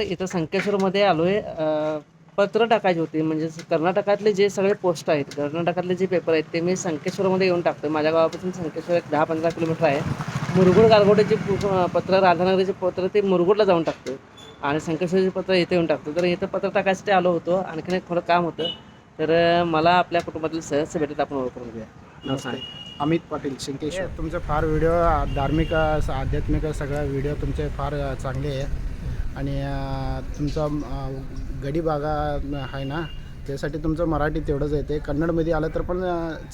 नमस्कार इथं संकेश्वरमध्ये आलो आहे पत्र टाकायचे होते. म्हणजे कर्नाटकातले जे सगळे पोस्ट आहेत कर्नाटकातले जे पेपर आहेत ते मी संकेश्वरमध्ये येऊन टाकतो माझ्या गावापासून संकेश्वर एक दहा पंधरा किलोमीटर आहे. मुरगुड गारगोड्याचे पु- पत्र राधानगरीचे पत्र ते मुरगुडला जाऊन टाकतो आणि संकेश्वरचे पत्र इथे येऊन टाकतो तर इथं पत्र टाकायसाठी आलो होतो. आणखीन एक थोडं काम होतं. तर मला आपल्या कुटुंबातील सदस्य भेटत आपण ओळख करून घेऊया. अमित पाटील शिंकेश्वर तुमचे फार व्हिडिओ धार्मिक आध्यात्मिक सगळ्या व्हिडिओ तुमचे फार चांगले आहे. आणि तुमचा गडी बागा आहे ना त्यासाठी तुमचं मराठी तेवढंच येते कन्नडमध्ये आलं तर पण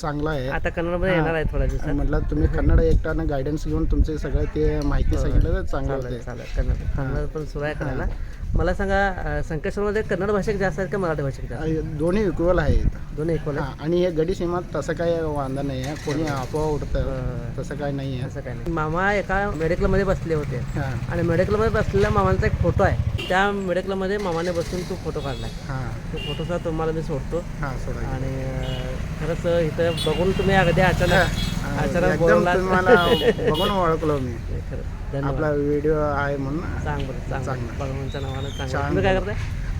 चांगलं आहे. आता कन्नडमध्ये हां. येणार आहे थोड्या दिवसात. म्हटलं तुम्ही कन्नड एकट्यानं गायडन्स घेऊन तुमचे सगळं ते माहिती सांगितलं तर चांगलं होते. कन्नड कन्नड पण सुरू आहे करायला. मला सांगा संकेश्वरमध्ये कन्नड भाषिक जास्त आहेत का मराठी भाषिक जास्त? दोन्ही इक्वल आहेत. दोन्ही इक्वल आणि हे गडी सीमात तसं काही वांधा नाही आहे. कोणी आपोआप उठतं तसं काही नाही आहे. असं काय नाही. मामा एका मेडिकलमध्ये बसले होते. हां. आणि मेडिकलमध्ये बसलेल्या मामांचा एक फोटो आहे. त्या मेडिकलमध्ये मामाने बसून तो फोटो काढलाय. हां. तो फोटोचा तुम्हाला मी सोडतो. सोडा आणि खरंच इथं बघून तुम्ही अगदी अचानक अचानक बघून ओळखलो मी. आपला व्हिडिओ आहे म्हणून. चांगलं. भगवानच्या नावानं चांगलं. तुम्ही काय करताय?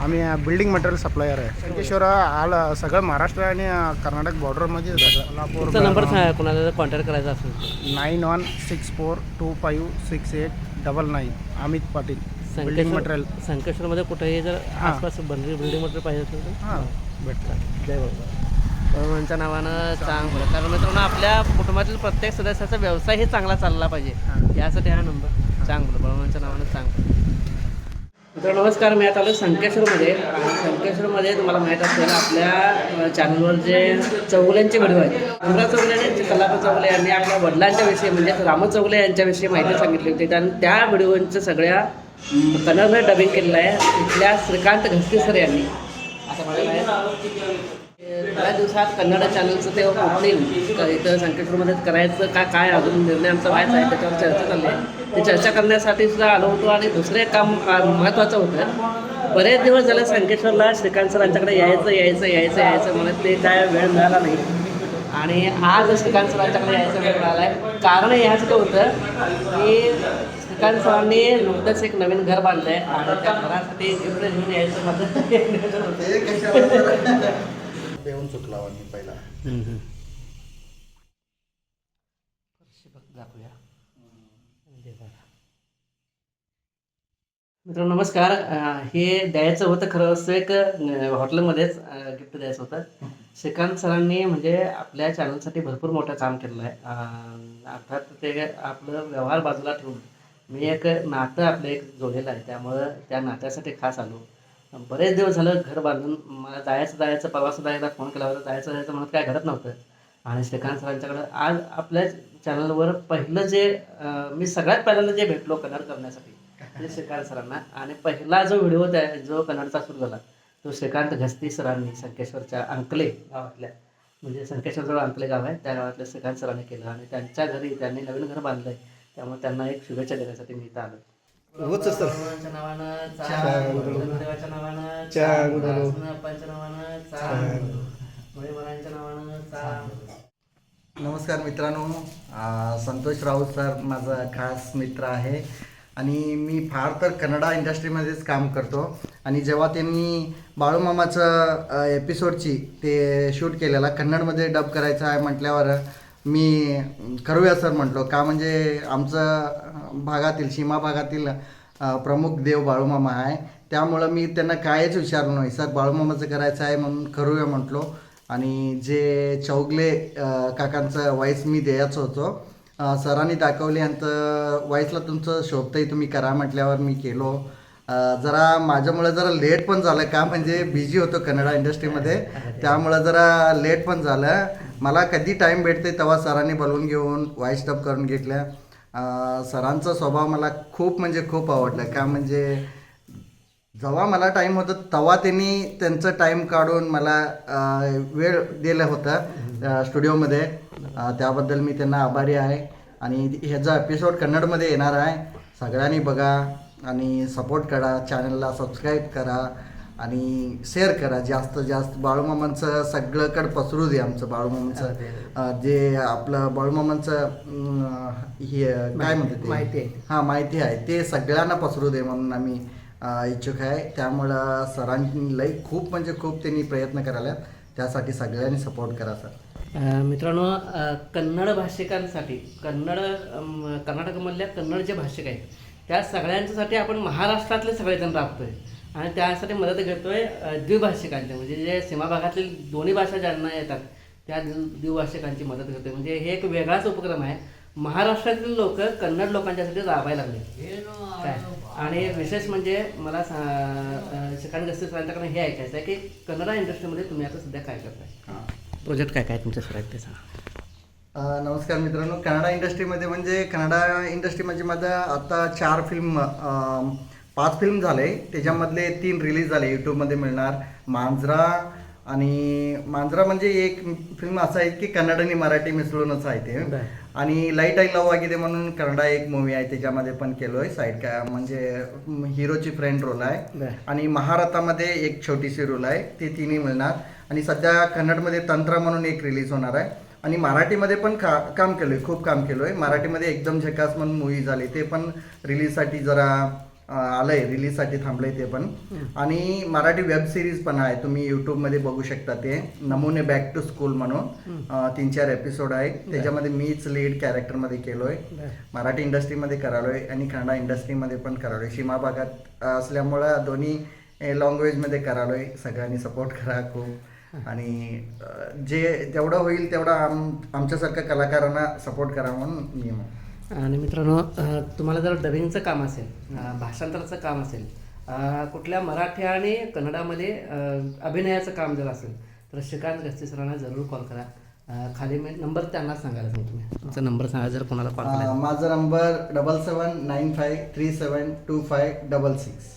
आम्ही बिल्डिंग मटेरियल सप्लायर आहे. संकेश्वर आल सगळं महाराष्ट्र आणि कर्नाटक बॉर्डरमध्ये सोलापूर तुमचा नंबर सांगा कोणाला कॉन्टॅक्ट करायचा असेल. Nine one six four two five six eight double nine Amit Patil building Sankeshwar material संकेश्वरमध्ये कुठेही जर. आसपास बनली बिल्डिंग मटेरियल पाहिजे असेल तर? हां. भेटतात. जय बाबा भगवानच्या नावानं चांग कारण मित्रांनो आपल्या कुटुंबातील प्रत्येक सदस्याचा व्यवसाय हे चांगला चालला पाहिजे. यासाठी हा नंबर चांग बरं भगवानच्या नावानं चांग बरं नमस्कार. मी आता आलो संकेश्वरमध्ये. आणि संकेश्वरमध्ये तुम्हाला माहीत असेल आपल्या चॅनलवर जे चौगुल्यांचे व्हिडिओ आहेत. अमरा चौगुले आणि कलापा चौगुले यांनी आपल्या वडिलांच्या विषयी म्हणजे राम चौगुले यांच्याविषयी माहिती सांगितली होती. आणि त्या व्हिडिओंचं सगळ्या म, डबिंग केलेलं आहे. इथल्या श्रीकांत घसके सर यांनी. आता मला माहित- थोड्या दिवसात कन्नड चॅनलचं ते ओपनिंग इथं संकेश्वरमध्ये करायचं का काय अजून निर्णय आमचा व्हायचा आहे त्याच्यावर चर्चा चालली आहे. ते चर्चा करण्यासाठी सुद्धा आलो होतो आणि दुसरं एक काम महत्त्वाचं होतं. बरेच दिवस झाले संकेश्वरला श्रीकांत सरांच्याकडे यायचं यायचं यायचं यायचं म्हणत ते काय वेळ मिळाला नाही. आणि आज श्रीकांत सरांच्याकडे यायचा वेळ मिळाला आहे कारण याचं होतं की श्रीकांत सरांनी नुकतंच एक नवीन घर बांधलं आहे आणि त्या घरासाठी गिफ्ट घेऊन यायचं माझं नियोजन होतं येऊन चुकला मी पहिला. मित्रांनो नमस्कार. हे द्यायचं होतं खरं असं एक हॉटेलमध्येच गिफ्ट द्यायचं होतं. श्रीकांत सरांनी म्हणजे आपल्या चॅनलसाठी भरपूर मोठं काम केलेलं आहे. अर्थात ते आपलं व्यवहार बाजूला ठेवून मी एक नातं आपलं एक जोडलेलं आहे. त्यामुळं त्या नात्यासाठी खास आलो. बरेच दिवस झालं घर बांधून मला जायचं जायचं प्रवास सुद्धा एकदा फोन केला होता जायचं जायचं म्हणत काय घडत नव्हतं. आणि श्रीकांत सरांच्याकडं आज आपल्या चॅनलवर पहिलं जे मी सगळ्यात पहिल्यांदा जे भेटलो कलर करण्यासाठी ते श्रीकांत सरांना. आणि पहिला जो व्हिडिओ त्या जो कन्नडचा सुरू झाला तो श्रीकांत घस्ती सरांनी संकेश्वरच्या अंकले गावातल्या म्हणजे संकेश्वरजवळ अंकले गाव आहे. त्या गावातल्या श्रीकांत सरांनी केलं आणि त्यांच्या घरी त्यांनी नवीन घर बांधलं आहे त्यामुळे त्यांना एक शुभेच्छा देण्यासाठी मी इथं आलो नावानं नावानं नावानं नमस्कार मित्रांनो. संतोष राऊत सर माझा खास मित्र आहे. आणि मी फार तर कन्नडा इंडस्ट्रीमध्येच काम करतो. आणि जेव्हा त्यांनी बाळूमामाचं एपिसोडची ते शूट केलेला कन्नडमध्ये डब करायचं आहे म्हटल्यावर मी करूया सर म्हटलो. का म्हणजे आमचं भागातील सीमा भागातील प्रमुख देव बाळूमामा आहे. त्यामुळं मी त्यांना कायच विचारलो नाही. सर बाळूमामाचं करायचं आहे म्हणून करूया म्हटलो. आणि जे चौगले काकांचं वॉईस मी द्यायचं होतो. सरांनी दाखवले आणि वॉईसला तुमचं शोभतंय तुम्ही करा म्हटल्यावर मी केलो. जरा माझ्यामुळं जरा लेट पण झालं का म्हणजे बिझी होतो कन्नडा इंडस्ट्रीमध्ये. त्यामुळं जरा लेट पण झालं. मला कधी टाईम भेटते तेव्हा सरांनी बोलवून घेऊन वॉईस डब करून घेतल्या. सरांचा स्वभाव मला खूप म्हणजे खूप आवडला का म्हणजे जेव्हा मला टाईम होता तेव्हा त्यांनी त्यांचं टाईम काढून मला वेळ दिलं होतं स्टुडिओमध्ये. त्याबद्दल मी त्यांना आभारी आहे. आणि ह्याचा एपिसोड कन्नडमध्ये येणार आहे सगळ्यांनी बघा आणि सपोर्ट करा. चॅनलला सबस्क्राईब करा आणि शेअर करा. जास्त जास्त बाळूमामांचं सगळंकडं पसरू दे आमचं बाळूमामांचं. जे आपलं बाळूमामांचं हे काय म्हणतात? माहिती आहे. हां माहिती आहे. ते सगळ्यांना पसरू दे म्हणून आम्ही इच्छुक आहे. त्यामुळं सरांनी लई खूप म्हणजे खूप त्यांनी प्रयत्न करायला त्यासाठी सगळ्यांनी सपोर्ट करा सर. मित्रांनो कन्नड भाषिकांसाठी कन्नड कर्नाटकमधल्या कन्नड जे भाषिक आहेत त्या सगळ्यांच्यासाठी आपण महाराष्ट्रातले सगळेजण राबतोय. आणि त्यासाठी मदत घेतोय द्विभाषिकांच्या म्हणजे जे सीमाभागातील दोन्ही भाषा ज्यांना येतात त्या द्वि- द्विभाषिकांची मदत घेतोय. म्हणजे हे एक वेगळाच उपक्रम आहे. महाराष्ट्रातील लोक कन्नड लोकांच्यासाठी राबायला लागले काय? आणि विशेष म्हणजे मला शिकाण गस्ती सरांच्याकडे हे ऐकायचं आहे की कन्नडा इंडस्ट्रीमध्ये तुम्ही आता सध्या काय करताय? प्रोजेक्ट काय काय तुमच्या सर ते सांगा. नमस्कार मित्रांनो. कन्नडा इंडस्ट्रीमध्ये म्हणजे कन्नडा इंडस्ट्री म्हणजे माझं आता चार फिल्म पाच फिल्म झाले. त्याच्यामधले तीन रिलीज झाले. यूट्यूबमध्ये मिळणार. मांजरा आणि मांजरा म्हणजे एक फिल्म असं आहे की कन्नड आणि मराठी मिसळूनच आहे ते. आणि लाइट आई लव आगिदे म्हणून कन्नडा एक मूवी आहे त्याच्यामध्ये पण केलोय. साईड का म्हणजे हिरोची फ्रेंड रोल आहे. आणि महारथामध्ये एक छोटीशी रोल आहे ते तिन्ही मिळणार. आणि सध्या कन्नडमध्ये तंत्र म्हणून एक रिलीज होणार आहे. आणि मराठीमध्ये पण का काम केलोय खूप काम केलोय. मराठीमध्ये एकदम झकास म्हणून मूवी झाली. ते पण रिलीजसाठी जरा आलंय रिलीजसाठी थांबलंय ते पण. आणि मराठी वेब सिरीज पण आहे. तुम्ही यूट्यूबमध्ये बघू शकता ते. नमुने बॅक टू स्कूल म्हणून तीन चार एपिसोड आहे. त्याच्यामध्ये मीच लीड कॅरेक्टरमध्ये केलोय. मराठी इंडस्ट्रीमध्ये करालोय आणि कन्नडा इंडस्ट्रीमध्ये पण करालोय. सीमा भागात असल्यामुळं दोन्ही लँग्वेजमध्ये करालोय. सगळ्यांनी सपोर्ट करा खूप. आणि जे जेवढं होईल तेवढं आम आमच्यासारख्या कलाकारांना सपोर्ट करा म्हणून मी. आणि मित्रांनो तुम्हाला जर डबिंगचं काम असेल भाषांतराचं काम असेल कुठल्या मराठी आणि कन्नडामध्ये अभिनयाचं काम जर असेल तर श्रीकांत गस्ती सरांना जरूर कॉल करा. खाली मी नंबर त्यांना सांगायला सांगतो तुम्ही तुमचा नंबर सांगा जर कोणाला कॉल. करायचा माझा number double seven nine five three seven two five double six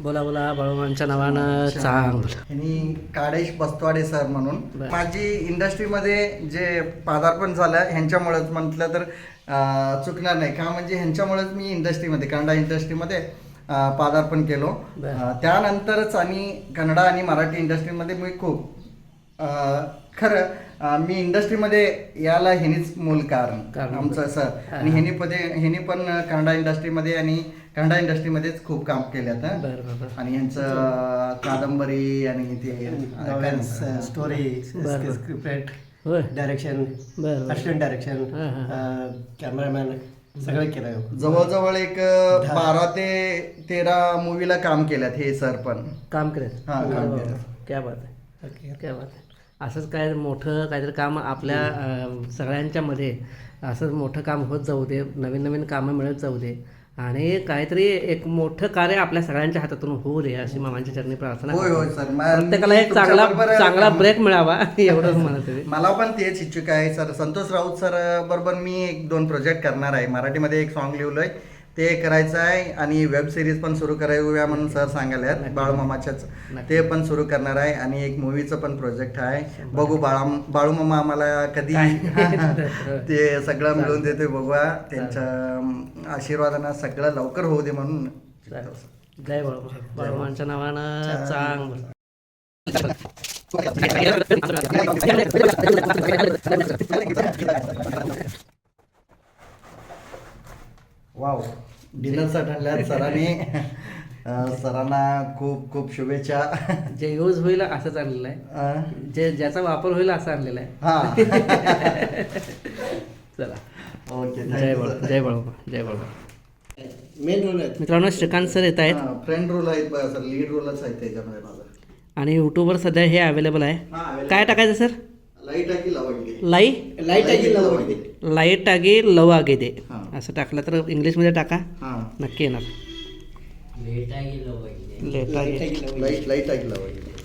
बोला बोला बाळूमांच्या नावानं चांग आणि काडेश बस्तवाडे सर म्हणून. माझी इंडस्ट्रीमध्ये जे पदार्पण झालं ह्यांच्यामुळेच म्हटलं तर चुकणार नाही. का म्हणजे ह्यांच्यामुळेच मी इंडस्ट्रीमध्ये कन्नडा इंडस्ट्रीमध्ये पदार्पण केलो. त्यानंतरच आणि कन्नडा आणि मराठी इंडस्ट्रीमध्ये मी खूप खरं मी इंडस्ट्रीमध्ये याला ह्यानीच मूल कारण. आमचं सर आणि ह्यानी पदे ह्यानी पण कन्नडा इंडस्ट्रीमध्ये आणि कन्नडा इंडस्ट्रीमध्येच खूप काम केले आता आणि यांचं कादंबरी आणि ते? स्टोरी होय. डायरेक्शन बरं असिस्टंट डायरेक्शन हां. कॅमेरामॅन सगळं केलं. जवळजवळ एक अं, बारा ते तेरा मूवीला काम केल्यात हे सर पण. काम करेल हा, काम केलं. क्या बात आहे. क्या बात आहे. असंच काय मोठं काहीतरी काम आपल्या अं, सगळ्यांच्या मध्ये असंच मोठं काम होत जाऊ दे नवीन नवीन कामं मिळत जाऊ दे. आणि काहीतरी एक मोठं कार्य आपल्या सगळ्यांच्या हातातून होऊ दे अशी मामांच्या चरणी प्रार्थना होय, करतो. होय, सर. मा- प्रत्येकाला एक चांगला चांगला ब्रेक मिळावा एवढंच म्हणत मला पण तेच इच्छुक आहे सर. संतोष राऊत सर बरोबर मी एक दोन प्रोजेक्ट करणार आहे. मराठीमध्ये एक सॉन्ग लिहिलंय. ते करायचं आहे आणि वेब सिरीज पण सुरू करायला म्हणून सर सांगायला बाळूमामाच्याच. ते पण सुरू करणार आहे आणि एक मूवीचं पण प्रोजेक्ट आहे. बघू बाळा बाळूमामा आम्हाला कधी ते सगळं मिळून देते बघूया. त्यांच्या आशीर्वादानं सगळं लवकर होऊ दे म्हणून जय बाळू बाळूमांच्या नावानं चांग वाव. डिनरसाठी आणल्यात सरांनी. सरांना खूप खूप शुभेच्छा. जे यूज होईल असंच आणलेलं आहे. जे ज्याचा वापर होईल असं आणलेला आहे. हा. चला. ओके जय बाळू जय बाळू जय बाळू मेन रोल आहेत. मित्रांनो श्रीकांत सर येत आहेत. फ्रेंड रोल आहेत सर लीड रोलच आहेत त्याच्यामध्ये माझा. आणि यूट्यूबवर सध्या हे अवेलेबल आहे. हा. काय टाकायचं सर? लाइट आहे की लावायची लाई? लाइट आहे लव लाइट आगी लव आगे दे हा. असं टाकलं तर इंग्लिशमध्ये टाका हा नक्की येणार लेट आगी लाइट लाइट लावायची